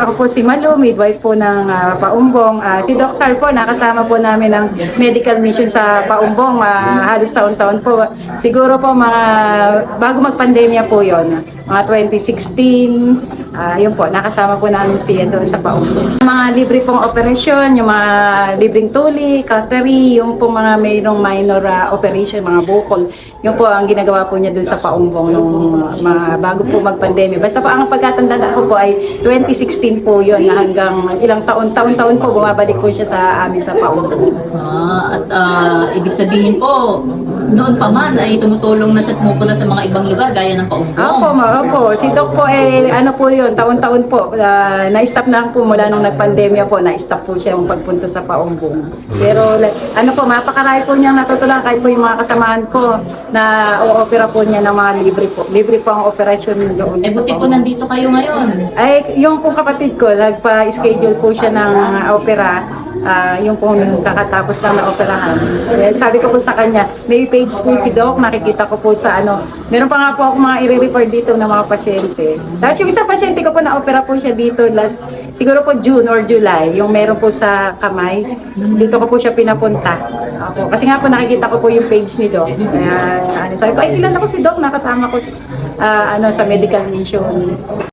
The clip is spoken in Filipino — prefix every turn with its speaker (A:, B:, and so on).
A: ako po si Malu, midwife po ng ah, Paumbong. Ah, si Doc Sar po, nakasama po namin ng medical mission sa Paumbong. ah, halos taon-taon po. Siguro po mga bago magpandemya po yon mga 2016, ah, yun po, nakasama po namin siya doon sa Paumbong. Mga libre pong operasyon, yung mga libreng tuli, cutlery, yung po mga mayroong minor ah, operation, mga bukol, yun po ang ginagawa po niya doon sa Paumbong nung mga bago po magpandemya. Basta po ang pagkatanda ko po ay 2016 po yun na hanggang ilang taon, taon-taon po bumabalik po siya sa amin sa Paumbong.
B: Ah, at ah, ibig sabihin po, noon pa man ay tumutulong na siya at pumupunta sa mga ibang lugar gaya ng
A: Opo,
B: paumbong.
A: ma, opo. Si Doc po, eh, ano po yun, taon-taon po. ah, na-stop na po mula nung nagpandemya po, na-stop po siya yung pagpunta sa paumbong. Pero, like, ano po, mapakarami po niyang natutulang kahit po yung mga kasamahan ko na o-opera po niya ng mga libre po. Libre po ang operasyon doon.
B: Eh
A: sa
B: buti po
A: Paumbong.
B: nandito kayo ngayon.
A: Ay, yung pong kapatid ko, nagpa-schedule po siya ng opera. Ah, yung pong kakatapos lang na operahan. Eh, sabi ko po sa kanya, may page po si Doc, nakikita ko po sa ano. Meron pa nga po ako mga i-refer dito ng mga pasyente. Tapos yung isang pasyente ko po na-opera po siya dito last, siguro po June or July, yung meron po sa kamay. Dito ko po siya pinapunta. Ako. Kasi nga po nakikita ko po yung page ni Doc. Kaya, ano, sabi ko, ay kilala ko si Doc, nakasama ko si, ah, ano, sa medical mission.